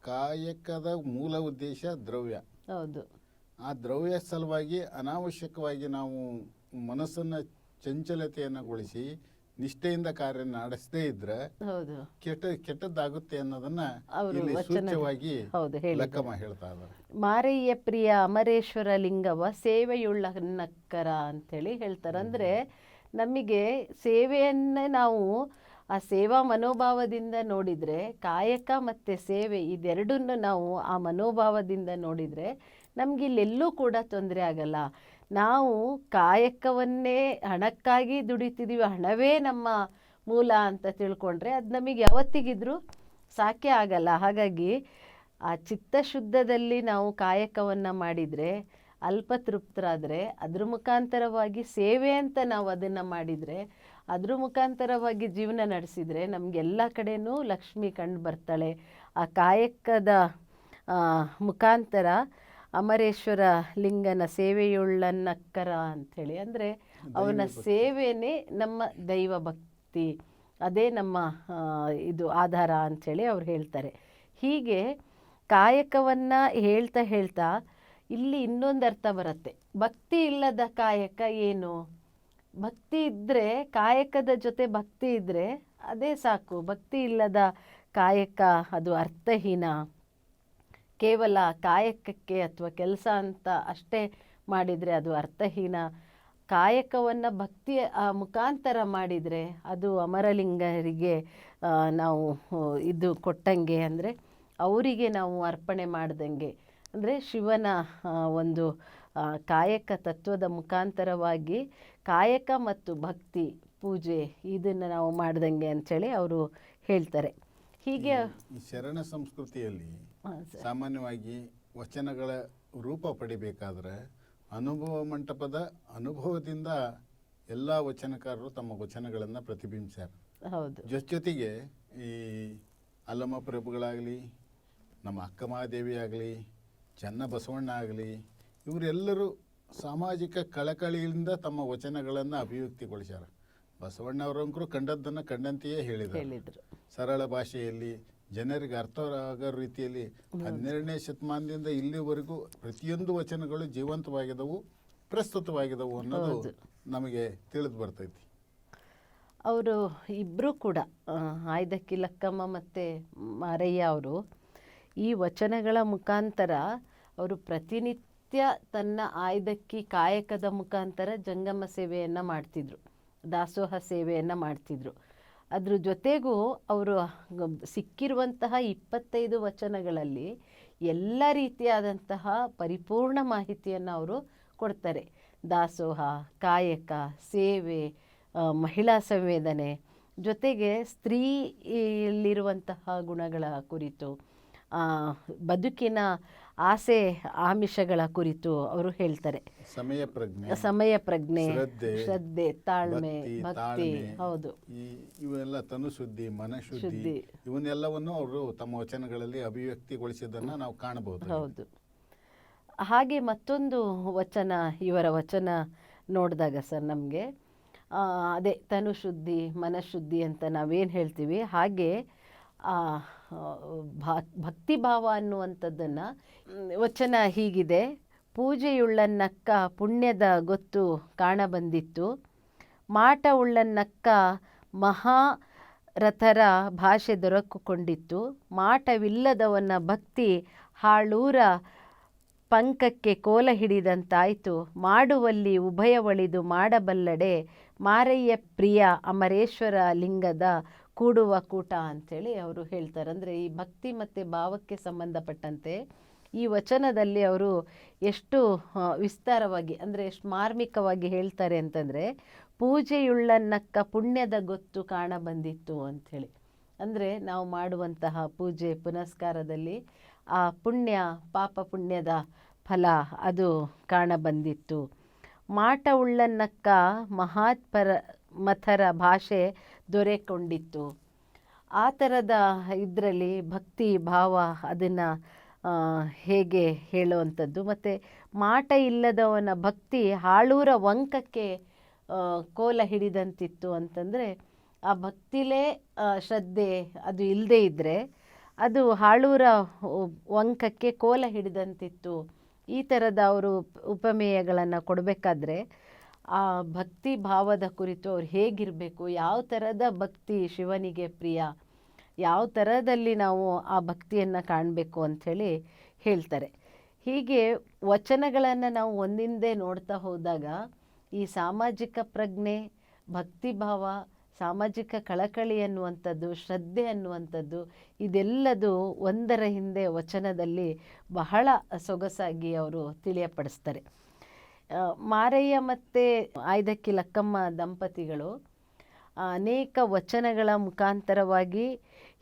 S2: ಕಾಯಕದ ಮೂಲ ಉದ್ದೇಶ ದ್ರವ್ಯ.
S1: ಹೌದು.
S2: ಆ ದ್ರವ್ಯ ಸಲುವಾಗಿ ಅನಾವಶ್ಯಕವಾಗಿ ನಾವು ಮನಸ್ಸನ್ನು ಚಂಚಲತೆಯನ್ನಗೊಳಿಸಿ ನಿಷ್ಠೆಯಿಂದ ಕಾರ್ಯ ನಡೆಸದೇ ಇದ್ರೆ
S1: ಹೌದು.
S2: ಕೆಟ್ಟ ಕೆಟ್ಟದ್ದಾಗುತ್ತೆ ಅನ್ನೋದನ್ನ
S1: ಅವರು
S2: ಇಲ್ಲಿ ಸೂಚ್ಯವಾಗಿ ಲಕ್ಕಮ್ಮ ಹೇಳ್ತಾ ಇದ್ದಾರೆ.
S1: ಮಾರಯ್ಯ ಪ್ರಿಯ ಅಮರೇಶ್ವರ ಲಿಂಗವ ಸೇವೆಯುಳ್ಳ ನಕ್ಕರ ಅಂತೇಳಿ ಹೇಳ್ತಾರೆ. ಅಂದರೆ ನಮಗೆ ಸೇವೆಯನ್ನೇ ನಾವು ಆ ಸೇವಾ ಮನೋಭಾವದಿಂದ ನೋಡಿದರೆ ಕಾಯಕ ಮತ್ತು ಸೇವೆ ಇದೆರಡನ್ನು ನಾವು ಆ ಮನೋಭಾವದಿಂದ ನೋಡಿದರೆ ನಮಗಿಲ್ಲೆಲ್ಲೂ ಕೂಡ ತೊಂದರೆ ಆಗಲ್ಲ. ನಾವು ಕಾಯಕವನ್ನೇ ಹಣಕ್ಕಾಗಿ ದುಡಿತಿದ್ದೀವಿ ಹಣವೇ ನಮ್ಮ ಮೂಲ ಅಂತ ತಿಳ್ಕೊಂಡ್ರೆ ಅದು ನಮಗೆ ಯಾವತ್ತಿಗಿದ್ರೂ ಸಾಕೆ ಆಗಲ್ಲ. ಹಾಗಾಗಿ ಆ ಚಿತ್ತಶುದ್ಧದಲ್ಲಿ ನಾವು ಕಾಯಕವನ್ನು ಮಾಡಿದರೆ ಅಲ್ಪತೃಪ್ತರಾದರೆ ಅದ್ರ ಮುಖಾಂತರವಾಗಿ ಸೇವೆ ಅಂತ ನಾವು ಅದನ್ನು ಮಾಡಿದರೆ, ಅದ್ರ ಮುಖಾಂತರವಾಗಿ ಜೀವನ ನಡೆಸಿದರೆ ನಮಗೆಲ್ಲ ಕಡೆಯೂ ಲಕ್ಷ್ಮಿ ಕಂಡು ಬರ್ತಾಳೆ. ಆ ಕಾಯಕದ ಮುಖಾಂತರ ಅಮರೇಶ್ವರ ಲಿಂಗನ ಸೇವೆಯುಳ್ಳನ್ನಕ್ಕರ ಅಂಥೇಳಿ ಅಂದರೆ ಅವನ ಸೇವೆನೇ ನಮ್ಮ ದೈವ ಭಕ್ತಿ. ಅದೇ ನಮ್ಮ ಇದು ಆಧಾರ ಅಂಥೇಳಿ ಅವ್ರು ಹೇಳ್ತಾರೆ. ಹೀಗೆ ಕಾಯಕವನ್ನು ಹೇಳ್ತಾ ಹೇಳ್ತಾ ಇಲ್ಲಿ ಇನ್ನೊಂದು ಅರ್ಥ ಬರುತ್ತೆ. ಭಕ್ತಿ ಇಲ್ಲದ ಕಾಯಕ ಏನು? ಭಕ್ತಿ ಇದ್ದರೆ ಕಾಯಕದ ಜೊತೆ ಭಕ್ತಿ ಇದ್ದರೆ ಅದೇ ಸಾಕು. ಭಕ್ತಿ ಇಲ್ಲದ ಕಾಯಕ ಅದು ಅರ್ಥಹೀನ. ಕೇವಲ ಕಾಯಕಕ್ಕೆ ಅಥವಾ ಕೆಲಸ ಅಂತ ಅಷ್ಟೇ ಮಾಡಿದರೆ ಅದು ಅರ್ಥಹೀನ. ಕಾಯಕವನ್ನು ಭಕ್ತಿಯ ಮುಖಾಂತರ ಮಾಡಿದರೆ ಅದು ಅಮರಲಿಂಗರಿಗೆ ನಾವು ಇದು ಕೊಟ್ಟಂಗೆ ಅಂದರೆ ಅವರಿಗೆ ನಾವು ಅರ್ಪಣೆ ಮಾಡ್ದಂಗೆ. ಅಂದರೆ ಶಿವನ ಒಂದು ಕಾಯಕ ತತ್ವದ ಮುಖಾಂತರವಾಗಿ ಕಾಯಕ ಮತ್ತು ಭಕ್ತಿ ಪೂಜೆ ಇದನ್ನು ನಾವು ಮಾಡ್ದಂಗೆ ಅಂಥೇಳಿ ಅವರು ಹೇಳ್ತಾರೆ. ಹೀಗೆ
S2: ಶರಣ ಸಂಸ್ಕೃತಿಯಲ್ಲಿ ಸಾಮಾನ್ಯವಾಗಿ ವಚನಗಳ ರೂಪ ಪಡಿಬೇಕಾದ್ರೆ ಅನುಭವ ಮಂಟಪದ ಅನುಭವದಿಂದ ಎಲ್ಲ ವಚನಕಾರರು ತಮ್ಮ ವಚನಗಳನ್ನು ಪ್ರತಿಬಿಂಬಿಸ್ಯಾರ.
S1: ಹೌದು.
S2: ಜೊತೆ ಜೊತೆಗೆ ಈ ಅಲ್ಲಮ್ಮ ಪ್ರಭುಗಳಾಗಲಿ ನಮ್ಮ ಅಕ್ಕ ಮಹಾದೇವಿ ಆಗಲಿ ಚನ್ನ ಬಸವಣ್ಣ ಆಗಲಿ ಇವರೆಲ್ಲರೂ ಸಾಮಾಜಿಕ ಕಳಕಳಿಯಿಂದ ತಮ್ಮ ವಚನಗಳನ್ನು ಅಭಿವ್ಯಕ್ತಿಗೊಳಿಸ್ಯಾರ. ಬಸವಣ್ಣವರಂಕರು ಕಂಡದ್ದನ್ನು ಕಂಡಂತೆಯೇ ಹೇಳಿದರು. ಸರಳ ಭಾಷೆಯಲ್ಲಿ ಜನರಿಗೆ ಅರ್ಥವಾಗೋ ರೀತಿಯಲ್ಲಿ ಹನ್ನೆರಡನೇ ಶತಮಾನದಿಂದ ಇಲ್ಲಿವರೆಗೂ ಪ್ರತಿಯೊಂದು ವಚನಗಳು ಜೀವಂತವಾಗಿದ್ದವು ಪ್ರಸ್ತುತವಾಗಿದ್ದವು ಅನ್ನೋದು ನಮಗೆ ತಿಳಿದು ಬರ್ತೈತಿ.
S1: ಅವರು ಇಬ್ಬರೂ ಕೂಡ ಆಯ್ದ ಆಯ್ದಕ್ಕಿ ಲಕ್ಕಮ್ಮ ಮತ್ತು ಮಾರಯ್ಯ ಅವರು ಈ ವಚನಗಳ ಮುಖಾಂತರ ಅವರು ಪ್ರತಿನಿತ್ಯ ತನ್ನ ಆಯ್ದಕ್ಕಿ ಕಾಯಕದ ಮುಖಾಂತರ ಜಂಗಮ ಸೇವೆಯನ್ನು ಮಾಡ್ತಿದ್ರು ದಾಸೋಹ ಸೇವೆಯನ್ನು ಮಾಡ್ತಿದ್ರು. ಅದ್ರ ಜೊತೆಗೂ ಅವರು ಸಿಕ್ಕಿರುವಂತಹ ಇಪ್ಪತ್ತೈದು ವಚನಗಳಲ್ಲಿ ಎಲ್ಲ ರೀತಿಯಾದಂತಹ ಪರಿಪೂರ್ಣ ಮಾಹಿತಿಯನ್ನು ಅವರು ಕೊಡ್ತಾರೆ. ದಾಸೋಹ, ಕಾಯಕ, ಸೇವೆ ಮಹಿಳಾ ಸಂವೇದನೆ ಜೊತೆಗೆ ಸ್ತ್ರೀಯಲ್ಲಿರುವಂತಹ ಗುಣಗಳ ಕುರಿತು ಬದುಕಿನ ಆಸೆ ಆಮಿಷಗಳ ಕುರಿತು ಅವರು ಹೇಳ್ತಾರೆ.
S2: ಸಮಯ ಪ್ರಜ್ಞೆ
S1: ಸಮಯ ಪ್ರಜ್ಞೆ
S2: ಶ್ರದ್ಧೆ,
S1: ತಾಳ್ಮೆ
S2: ಭಕ್ತಿ,
S1: ಹೌದು.
S2: ಇವೆಲ್ಲ ತನುಶುದ್ಧಿ ಮನಶುದ್ಧಿ
S1: ಶುದ್ಧಿ.
S2: ಇವನ್ನೆಲ್ಲವನ್ನು ಅವರು ತಮ್ಮ ವಚನಗಳಲ್ಲಿ ಅಭಿವ್ಯಕ್ತಿಗೊಳಿಸಿದ್ದನ್ನು ನಾವು ಕಾಣಬಹುದು
S1: ಹೌದು. ಹಾಗೆ ಮತ್ತೊಂದು ವಚನ ಇವರ ವಚನ ನೋಡಿದಾಗ ಸರ್ ನಮಗೆ ಅದೇ ತನುಶುದ್ಧಿ ಮನಶುದ್ಧಿ ಅಂತ ನಾವೇನು ಹೇಳ್ತೀವಿ ಹಾಗೆ ಆ, ಭಾ- ಭಕ್ತಿಭಾವ ಅನ್ನುವಂಥದ್ದನ್ನು ವಚನ ಹೀಗಿದೆ. ಪೂಜೆಯುಳ್ಳನ್ನಕ್ಕ ಪುಣ್ಯದ ಗೊತ್ತು ಕಾಣಬಂದಿತ್ತು. ಮಾಟ ಉಳ್ಳನ್ನಕ್ಕ ಮಹಾ ರಥರ ಭಾಷೆ ದೊರಕುಕೊಂಡಿತ್ತು. ಮಾಟವಿಲ್ಲದವನ ಭಕ್ತಿ ಹಾಳೂರ ಪಂಕಕ್ಕೆ ಕೋಲ ಹಿಡಿದಂತಾಯಿತು. ಮಾಡುವಲ್ಲಿ ಉಭಯವಳಿದು ಮಾಡಬಲ್ಲಡೆ. ಮಾರಯ್ಯ ಪ್ರಿಯ ಅಮರೇಶ್ವರ ಲಿಂಗದ ಕೂಡುವ ಕೂಟ ಅಂಥೇಳಿ ಅವರು ಹೇಳ್ತಾರೆ. ಅಂದರೆ ಈ ಭಕ್ತಿ ಮತ್ತು ಭಾವಕ್ಕೆ ಸಂಬಂಧಪಟ್ಟಂತೆ ಈ ವಚನದಲ್ಲಿ ಅವರು ಎಷ್ಟು ವಿಸ್ತಾರವಾಗಿ, ಅಂದರೆ ಎಷ್ಟು ಮಾರ್ಮಿಕವಾಗಿ ಹೇಳ್ತಾರೆ ಅಂತಂದರೆ ಪೂಜೆಯುಳ್ಳನ್ನಕ್ಕ ಪುಣ್ಯದ ಗೊತ್ತು ಕಾಣ ಬಂದಿತ್ತು ಅಂಥೇಳಿ ಅಂದರೆ ನಾವು ಮಾಡುವಂತಹ ಪೂಜೆ ಪುನಸ್ಕಾರದಲ್ಲಿ ಆ ಪುಣ್ಯ, ಪಾಪ ಪುಣ್ಯದ ಫಲ ಅದು ಕಾಣ ಬಂದಿತ್ತು. ಮಾಟ ಉಳ್ಳನ್ನಕ್ಕ ಮಹಾತ್ಪರ ಮಥರ ಭಾಷೆ ದೊರೆಕೊಂಡಿತ್ತು. ಆ ಥರದ ಇದರಲ್ಲಿ ಭಕ್ತಿ ಭಾವ ಅದನ್ನು ಹೇಗೆ ಹೇಳುವಂಥದ್ದು? ಮತ್ತು ಮಾಟ ಇಲ್ಲದವನ ಭಕ್ತಿ ಹಾಳೂರ ವಂಕಕ್ಕೆ ಕೋಲ ಹಿಡಿದಂತಿತ್ತು ಅಂತಂದರೆ, ಆ ಭಕ್ತಿಲೇ ಶ್ರದ್ಧೆ ಅದು ಇಲ್ಲದೇ ಇದ್ದರೆ ಅದು ಹಾಳೂರ ವಂಕಕ್ಕೆ ಕೋಲ ಹಿಡಿದಂತಿತ್ತು. ಈ ಥರದ ಅವರು ಉಪಮೇಯಗಳನ್ನು ಕೊಡಬೇಕಾದ್ರೆ ಆ ಭಕ್ತಿ ಭಾವದ ಕುರಿತು ಅವ್ರು ಹೇಗಿರಬೇಕು, ಯಾವ ಥರದ ಭಕ್ತಿ ಶಿವನಿಗೆ ಪ್ರಿಯ, ಯಾವ ಥರದಲ್ಲಿ ನಾವು ಆ ಭಕ್ತಿಯನ್ನು ಕಾಣಬೇಕು ಅಂಥೇಳಿ ಹೇಳ್ತಾರೆ. ಹೀಗೆ ವಚನಗಳನ್ನು ನಾವು ಒಂದಿಂದೇ ನೋಡ್ತಾ ಹೋದಾಗ ಈ ಸಾಮಾಜಿಕ ಪ್ರಜ್ಞೆ ಭಕ್ತಿಭಾವ ಸಾಮಾಜಿಕ ಕಳಕಳಿ ಅನ್ನುವಂಥದ್ದು, ಶ್ರದ್ಧೆ ಅನ್ನುವಂಥದ್ದು, ಇದೆಲ್ಲದು ಒಂದರ ಹಿಂದೆ ವಚನದಲ್ಲಿ ಬಹಳ ಸೊಗಸಾಗಿ ಅವರು ತಿಳಿಯಪಡಿಸ್ತಾರೆ. ಮಾರಯ್ಯ ಮತ್ತು ಆಯ್ದಕ್ಕಿ ಲಕ್ಕಮ್ಮ ದಂಪತಿಗಳು ಅನೇಕ ವಚನಗಳ ಮುಖಾಂತರವಾಗಿ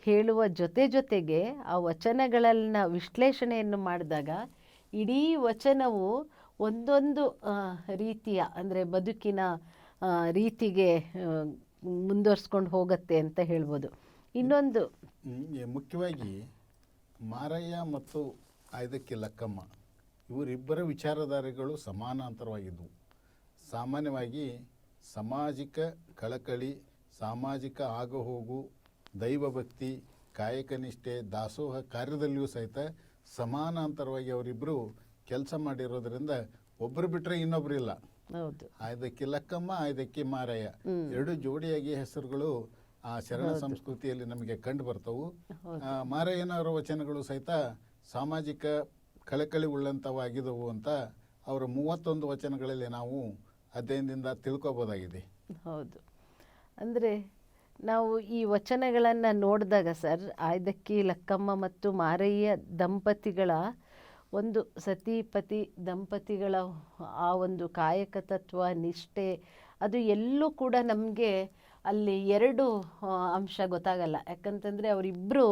S1: ಹೇಳುವ ಜೊತೆ ಜೊತೆಗೆ ಆ ವಚನಗಳನ್ನ ವಿಶ್ಲೇಷಣೆಯನ್ನು ಮಾಡಿದಾಗ ಇಡೀ ವಚನವು ಒಂದೊಂದು ರೀತಿಯ, ಅಂದರೆ ಬದುಕಿನ ರೀತಿಗೆ ಮುಂದುವರ್ಸ್ಕೊಂಡು ಹೋಗುತ್ತೆ ಅಂತ ಹೇಳ್ಬೋದು. ಇನ್ನೊಂದು
S2: ಮುಖ್ಯವಾಗಿ ಮಾರಯ್ಯ ಮತ್ತು ಆಯ್ದಕ್ಕೆ ಲಕ್ಕಮ್ಮ, ಇವರಿಬ್ಬರ ವಿಚಾರಧಾರೆಗಳು ಸಮಾನಾಂತರವಾಗಿದ್ದವು ಸಾಮಾನ್ಯವಾಗಿ ಸಾಮಾಜಿಕ ಕಳಕಳಿ, ಸಾಮಾಜಿಕ ಆಗುಹೋಗು ದೈವಭಕ್ತಿ ಕಾಯಕ ನಿಷ್ಠೆ ದಾಸೋಹ ಕಾರ್ಯದಲ್ಲಿಯೂ ಸಹಿತ ಸಮಾನಾಂತರವಾಗಿ ಅವರಿಬ್ಬರು ಕೆಲಸ ಮಾಡಿರೋದರಿಂದ ಒಬ್ಬರು ಬಿಟ್ಟರೆ
S1: ಇನ್ನೊಬ್ಬರಿಲ್ಲ
S2: ಆಯ್ದಕ್ಕಿ ಲಕ್ಕಮ್ಮ ಆಯ್ದಕ್ಕಿ ಮಾರಯ್ಯ. ಎರಡು ಜೋಡಿಯಾಗಿ ಹೆಸರುಗಳು ಆ ಶರಣ ಸಂಸ್ಕೃತಿಯಲ್ಲಿ ನಮಗೆ ಕಂಡು ಬರ್ತವು. ಮಾರಯ್ಯನವರ ವಚನಗಳು ಸಹಿತ ಸಾಮಾಜಿಕ ಕಳಕಳಿ ಉಳ್ಳಂತವಾಗಿದವು ಅಂತ ಅವರ ಮೂವತ್ತೊಂದು ವಚನಗಳಲ್ಲಿ ನಾವು ಅಧ್ಯಯನದಿಂದ ತಿಳ್ಕೊಬೋದಾಗಿದೆ.
S1: ಹೌದು. ಅಂದರೆ ನಾವು ಈ ವಚನಗಳನ್ನು ನೋಡಿದಾಗ ಸರ್ ಆಯ್ದಕ್ಕಿ ಲಕ್ಕಮ್ಮ ಮತ್ತು ಮಾರಯ್ಯ ದಂಪತಿಗಳ ಒಂದು ಸತಿಪತಿ ದಂಪತಿಗಳ ಆ ಒಂದು ಕಾಯಕ ತತ್ವ ನಿಷ್ಠೆ, ಅದು ಎಲ್ಲೂ ಕೂಡ ನಮಗೆ ಅಲ್ಲಿ ಎರಡು ಅಂಶ ಗೊತ್ತಾಗಲ್ಲ. ಯಾಕಂತಂದರೆ ಅವರಿಬ್ಬರು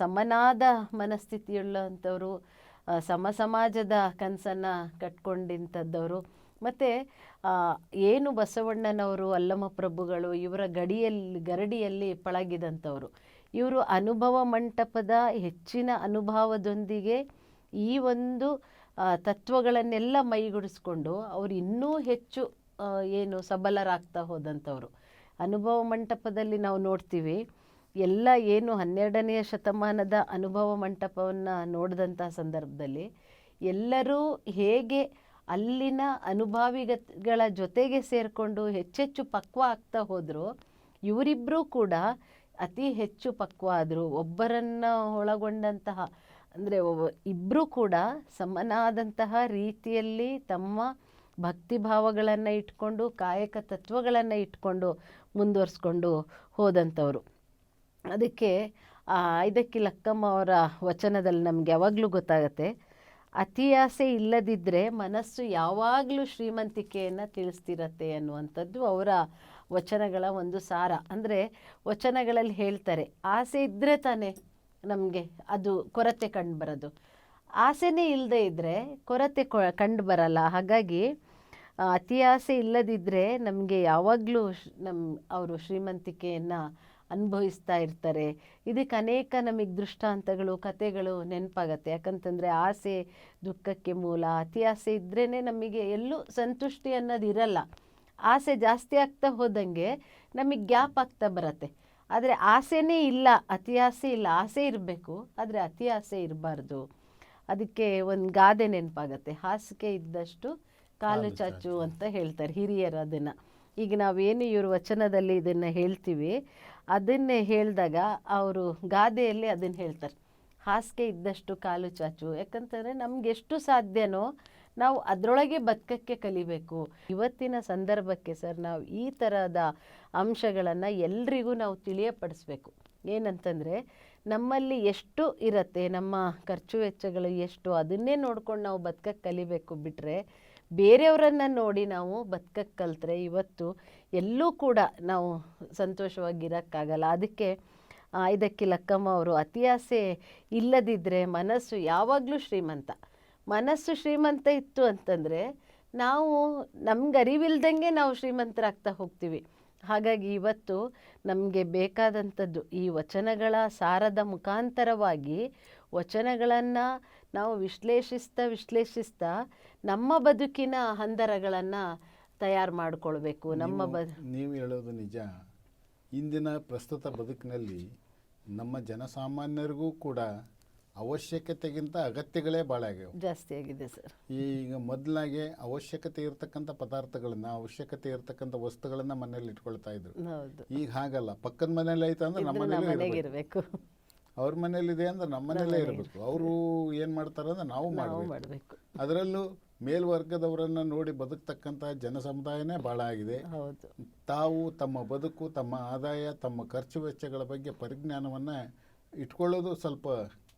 S1: ಸಮನಾದ ಮನಸ್ಥಿತಿಯುಳ್ಳಂಥವರು ಸಮ ಸಮಾಜದ ಕನಸನ್ನು ಕಟ್ಕೊಂಡಿಂಥದ್ದವರು. ಮತ್ತು ಏನು ಬಸವಣ್ಣನವರು ಅಲ್ಲಮ ಪ್ರಭುಗಳು, ಇವರ ಗಡಿಯಲ್ಲಿ, ಗರಡಿಯಲ್ಲಿ ಪಳಗಿದಂಥವರು. ಇವರು ಅನುಭವ ಮಂಟಪದ ಹೆಚ್ಚಿನ ಅನುಭವದೊಂದಿಗೆ ಈ ಒಂದು ತತ್ವಗಳನ್ನೆಲ್ಲ ಮೈಗೂಡಿಸ್ಕೊಂಡು ಅವರು ಇನ್ನೂ ಹೆಚ್ಚು ಏನು ಸಬಲರಾಗ್ತಾ ಹೋದಂಥವ್ರು. ಅನುಭವ ಮಂಟಪದಲ್ಲಿ ನಾವು ನೋಡ್ತೀವಿ, ಎಲ್ಲ ಏನು ಹನ್ನೆರಡನೆಯ ಶತಮಾನದ ಅನುಭವ ಮಂಟಪವನ್ನು ನೋಡಿದಂಥ ಸಂದರ್ಭದಲ್ಲಿ ಎಲ್ಲರೂ ಹೇಗೆ ಅಲ್ಲಿನ ಅನುಭಾವಿಗಳ ಜೊತೆಗೆ ಸೇರಿಕೊಂಡು ಹೆಚ್ಚೆಚ್ಚು ಪಕ್ವ ಆಗ್ತಾ ಹೋದರೂ ಇವರಿಬ್ಬರೂ ಕೂಡ ಅತಿ ಹೆಚ್ಚು ಪಕ್ವ ಆದರು. ಒಬ್ಬರನ್ನು ಒಳಗೊಂಡಂತಹ ಅಂದರೆ ಇಬ್ಬರೂ ಕೂಡ ಸಮನಾದಂತಹ ರೀತಿಯಲ್ಲಿ ತಮ್ಮ ಭಕ್ತಿ ಭಾವಗಳನ್ನು ಇಟ್ಕೊಂಡು, ಕಾಯಕ ತತ್ವಗಳನ್ನು ಇಟ್ಕೊಂಡು ಮುಂದುವರಿಸ್ಕೊಂಡು ಹೋದಂಥವರು. ಅದಕ್ಕೆ ಇದಕ್ಕೆ ಲಕ್ಕಮ್ಮ ಅವರ ವಚನದಲ್ಲಿ ನಮಗೆ ಯಾವಾಗಲೂ ಗೊತ್ತಾಗತ್ತೆ ಅತಿಯಾಸೆ ಇಲ್ಲದಿದ್ದರೆ ಮನಸ್ಸು ಯಾವಾಗಲೂ ಶ್ರೀಮಂತಿಕೆಯನ್ನು ತಿಳಿಸ್ತಿರತ್ತೆ ಅನ್ನುವಂಥದ್ದು ಅವರ ವಚನಗಳ ಒಂದು ಸಾರ. ಅಂದರೆ ವಚನಗಳಲ್ಲಿ ಹೇಳ್ತಾರೆ, ಆಸೆ ಇದ್ದರೆ ತಾನೇ ನಮಗೆ ಅದು ಕೊರತೆ ಕಂಡು ಬರೋದು. ಆಸೆನೇ ಇಲ್ಲದೆ ಇದ್ದರೆ ಕೊರತೆ ಕೊ, ಕಂಡು ಬರಲ್ಲ. ಹಾಗಾಗಿ ಅತಿ ಆಸೆ ಇಲ್ಲದಿದ್ದರೆ ನಮಗೆ ಯಾವಾಗಲೂ ನಮ್ಮ ಅವರು ಶ್ರೀಮಂತಿಕೆಯನ್ನು ಅನುಭವಿಸ್ತಾ ಇರ್ತಾರೆ. ಇದಕ್ಕೆ ಅನೇಕ ನಮಗೆ ದೃಷ್ಟಾಂತಗಳು, ಕಥೆಗಳು ನೆನಪಾಗತ್ತೆ. ಯಾಕಂತಂದರೆ ಆಸೆ ದುಃಖಕ್ಕೆ ಮೂಲ. ಅತಿ ಆಸೆ ಇದ್ರೇ ನಮಗೆ ಎಲ್ಲೂ ಸಂತುಷ್ಟಿ ಅನ್ನೋದು ಇರಲ್ಲ. ಆಸೆ ಜಾಸ್ತಿ ಆಗ್ತಾ ಹೋದಂಗೆ ನಮಗೆ ಗ್ಯಾಪ್ ಆಗ್ತಾ ಬರತ್ತೆ. ಆದರೆ ಆಸೆನೇ ಇಲ್ಲ ಅತಿ ಆಸೆ ಇಲ್ಲ ಆಸೆ ಇರಬೇಕು ಆದರೆ ಅತಿ ಆಸೆ ಇರಬಾರ್ದು. ಅದಕ್ಕೆ ಒಂದು ಗಾದೆ ನೆನಪಾಗತ್ತೆ ಹಾಸಿಗೆ ಇದ್ದಷ್ಟು ಕಾಲು ಚಾಚು. ಅಂತ ಹೇಳ್ತಾರೆ ಹಿರಿಯರು ಅದನ್ನು ಈಗ ನಾವೇನು ಇವರು ವಚನದಲ್ಲಿ ಇದನ್ನು ಹೇಳ್ತೀವಿ ಅದನ್ನೇ ಹೇಳಿದಾಗ ಅವರು ಗಾದೆಯಲ್ಲಿ ಅದನ್ನು ಹೇಳ್ತಾರೆ. ಹಾಸಿಗೆ ಇದ್ದಷ್ಟು ಕಾಲು ಚಾಚು ಯಾಕಂತಂದರೆ ನಮ್ಗೆ ಎಷ್ಟು ಸಾಧ್ಯನೋ ನಾವು ಅದರೊಳಗೆ ಬದುಕಕ್ಕೆ ಕಲಿಬೇಕು. ಇವತ್ತಿನ ಸಂದರ್ಭಕ್ಕೆ ಸರ್ ನಾವು ಈ ಥರದ ಅಂಶಗಳನ್ನು ಎಲ್ರಿಗೂ ನಾವು ತಿಳಿಯಪಡಿಸ್ಬೇಕು. ಏನಂತಂದರೆ ನಮ್ಮಲ್ಲಿ ಎಷ್ಟು ಇರುತ್ತೆ, ನಮ್ಮ ಖರ್ಚು ವೆಚ್ಚಗಳು ಎಷ್ಟು, ಅದನ್ನೇ ನೋಡ್ಕೊಂಡು ನಾವು ಬದುಕಕ್ಕೆ ಕಲಿಬೇಕು ಬಿಟ್ಟರೆ ಬೇರೆಯವರನ್ನು ನೋಡಿ ನಾವು ಬದುಕಕ್ಕೆ ಕಲ್ತ್ರೆ ಇವತ್ತು ಎಲ್ಲೂ ಕೂಡ ನಾವು ಸಂತೋಷವಾಗಿರೋಕ್ಕಾಗಲ್ಲ. ಅದಕ್ಕೆ ಇದಕ್ಕೆ ಲಕ್ಕಮ್ಮ ಅವರು ಅತಿಯಾಸೆ ಇಲ್ಲದಿದ್ದರೆ ಮನಸ್ಸು ಯಾವಾಗಲೂ ಶ್ರೀಮಂತ. ಮನಸ್ಸು ಶ್ರೀಮಂತ ಇತ್ತು ಅಂತಂದರೆ ನಾವು ನಮ್ಗೆ ಅರಿವಿಲ್ದಂಗೆ ನಾವು ಶ್ರೀಮಂತರಾಗ್ತಾ ಹೋಗ್ತೀವಿ. ಹಾಗಾಗಿ ಇವತ್ತು ನಮಗೆ ಬೇಕಾದಂಥದ್ದು ಈ ವಚನಗಳ ಸಾರದ ಮುಖಾಂತರವಾಗಿ ವಚನಗಳನ್ನು ನಾವು ವಿಶ್ಲೇಷಿಸ್ತಾ ವಿಶ್ಲೇಷಿಸ್ತಾ ನಮ್ಮ ಬದುಕಿನ ಹಂದರಗಳನ್ನು ತಯಾರು ಮಾಡಿಕೊಳ್ಬೇಕು. ನಮ್ಮ
S2: ನೀವು- ನೀವು ಹೇಳೋದು ನಿಜ. ಇಂದಿನ ಪ್ರಸ್ತುತ ಬದುಕಿನಲ್ಲಿ ನಮ್ಮ ಜನಸಾಮಾನ್ಯರಿಗೂ ಕೂಡ ಅವಶ್ಯಕತೆಗಿಂತ ಅಗತ್ಯಗಳೇ ಭಾಳ ಆಗ್ಯಾವ.
S1: ಜಾಸ್ತಿ ಆಗಿದೆ ಸರ್.
S2: ಈಗ ಮೊದಲಾಗೆ ಅವಶ್ಯಕತೆ ಇರತಕ್ಕಂಥ ಪದಾರ್ಥಗಳನ್ನ ಅವಶ್ಯಕತೆ ಇರತಕ್ಕಂಥ ವಸ್ತುಗಳನ್ನ ಮನೇಲಿ ಇಟ್ಕೊಳ್ತಾ ಇದ್ರು.
S1: ಹೌದು.
S2: ಈಗ ಹಾಗಲ್ಲ ಪಕ್ಕದ ಮನೇಲಿ ಐತೆ ಅಂದ್ರೆ ನಮ್ಮ
S1: ಇದ್ರೆ
S2: ಮನೇಲಿ
S1: ಮನೆಗೆ
S2: ಇರಬೇಕು. ಅವ್ರ ಮನೇಲಿ ಇದೆ ಅಂದ್ರೆ ನಮ್ಮ ಮನೇಲೇ ಇರಬೇಕು. ಅವರು ಏನು ಮಾಡ್ತಾರೆ ಅಂದ್ರೆ ನಾವು
S1: ನಾವು
S2: ಮಾಡಬೇಕು.
S1: ಮಾಡಬೇಕು.
S2: ಅದರಲ್ಲೂ ಮೇಲ್ವರ್ಗದವರನ್ನ ನೋಡಿ ಬದುಕ್ತಕ್ಕಂಥ ಜನ ಸಮುದಾಯನೇ ಭಾಳ ಆಗಿದೆ.
S1: ಹೌದು.
S2: ತಾವು ತಮ್ಮ ಬದುಕು ತಮ್ಮ ಆದಾಯ ತಮ್ಮ ಖರ್ಚು ವೆಚ್ಚಗಳ ಬಗ್ಗೆ ಪರಿಜ್ಞಾನವನ್ನ ಇಟ್ಕೊಳ್ಳೋದು ಸ್ವಲ್ಪ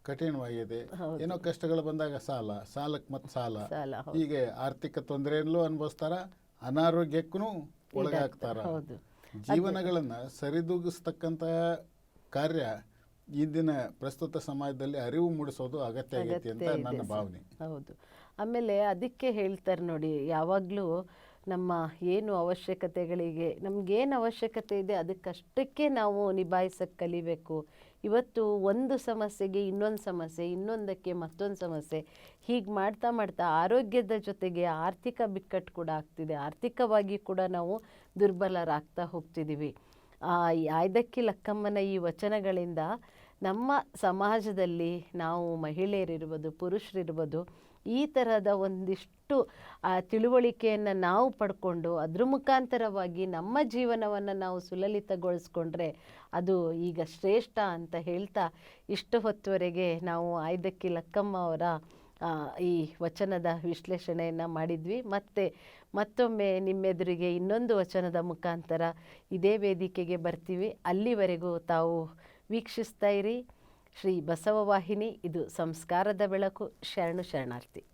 S2: ಕಠಿಣವಾಗಿದೆ. ಏನೋ ಕಷ್ಟಗಳು ಬಂದಾಗ ಸಾಲ ಸಾಲಕ್ಕೆ ಮತ್ತೆ ಸಾಲ.
S1: ಸಾಲ ಹೌದು.
S2: ಹೀಗೆ ಆರ್ಥಿಕ ತೊಂದರೆಯಲ್ಲೂ ಅನುಭವಿಸ್ತಾರ ಅನಾರೋಗ್ಯಕ್ಕೂ ಒಳಗಾಗ್ತಾರ.
S1: ಹೌದು.
S2: ಜೀವನಗಳನ್ನು ಸರಿದೂಗಿಸ್ತಕ್ಕಂಥ ಕಾರ್ಯ ಇಂದಿನ ಪ್ರಸ್ತುತ ಸಮಾಜದಲ್ಲಿ ಅರಿವು ಮೂಡಿಸೋದು ಅಗತ್ಯ ಆಗೈತಿ ಅಂತ
S1: ಅಗತ್ಯ ಇದೆ
S2: ನನ್ನ
S1: ಸರ್.
S2: ಭಾವನೆ.
S1: ಹೌದು. ಆಮೇಲೆ ಅದಕ್ಕೆ ಹೇಳ್ತಾರೆ ನೋಡಿ ಯಾವಾಗಲೂ ನಮ್ಮ ಏನು ಅವಶ್ಯಕತೆಗಳಿಗೆ ನಮ್ಗೇನು ಅವಶ್ಯಕತೆ ಇದೆ ಅದಕ್ಕಷ್ಟಕ್ಕೆ ನಾವು ನಿಭಾಯಿಸಕ್ಕೆ ಕಲಿಬೇಕು. ಇವತ್ತು ಒಂದು ಸಮಸ್ಯೆಗೆ ಇನ್ನೊಂದು ಸಮಸ್ಯೆ, ಇನ್ನೊಂದಕ್ಕೆ ಮತ್ತೊಂದು ಸಮಸ್ಯೆ. ಹೀಗೆ ಮಾಡ್ತಾ ಮಾಡ್ತಾ ಆರೋಗ್ಯದ ಜೊತೆಗೆ ಆರ್ಥಿಕ ಬಿಕ್ಕಟ್ಟು ಕೂಡ ಆಗ್ತಿದೆ. ಆರ್ಥಿಕವಾಗಿ ಕೂಡ ನಾವು ದುರ್ಬಲರಾಗ್ತಾ ಹೋಗ್ತಿದ್ದೀವಿ ಆಯ್ದಕ್ಕಿ ಲಕ್ಕಮ್ಮನ ಈ ವಚನಗಳಿಂದ ನಮ್ಮ ಸಮಾಜದಲ್ಲಿ ನಾವು ಮಹಿಳೆಯರಿರ್ಬೋದು, ಪುರುಷರಿರ್ಬೋದು ಈ ತರಹದ ಒಂದಿಷ್ಟು ತಿಳುವಳಿಕೆಯನ್ನು ನಾವು ಪಡ್ಕೊಂಡು ಅದ್ರ ಮುಖಾಂತರವಾಗಿ ನಮ್ಮ ಜೀವನವನ್ನು ನಾವು ಸುಲಲಿತಗೊಳಿಸ್ಕೊಂಡ್ರೆ ಅದು ಈಗ ಶ್ರೇಷ್ಠ ಅಂತ ಹೇಳ್ತಾ ಇಷ್ಟು ಹೊತ್ತುವರೆಗೆ ನಾವು ಆಯ್ದಕ್ಕಿ ಲಕ್ಕಮ್ಮ ಅವರ ಈ ವಚನದ ವಿಶ್ಲೇಷಣೆಯನ್ನು ಮಾಡಿದ್ವಿ. ಮತ್ತೆ ಮತ್ತೊಮ್ಮೆ ನಿಮ್ಮೆದುರಿಗೆ ಇನ್ನೊಂದು ವಚನದ ಮುಖಾಂತರ ಇದೇ ವೇದಿಕೆಗೆ ಬರ್ತೀವಿ. ಅಲ್ಲಿವರೆಗೂ ತಾವು ವೀಕ್ಷಿಸ್ತಾ ಇರಿ. ಶ್ರೀ ಬಸವ ವಾಹಿನಿ ಇದು ಸಂಸ್ಕಾರದ ಬೆಳಕು. ಶರಣು ಶರಣಾರ್ಥಿ.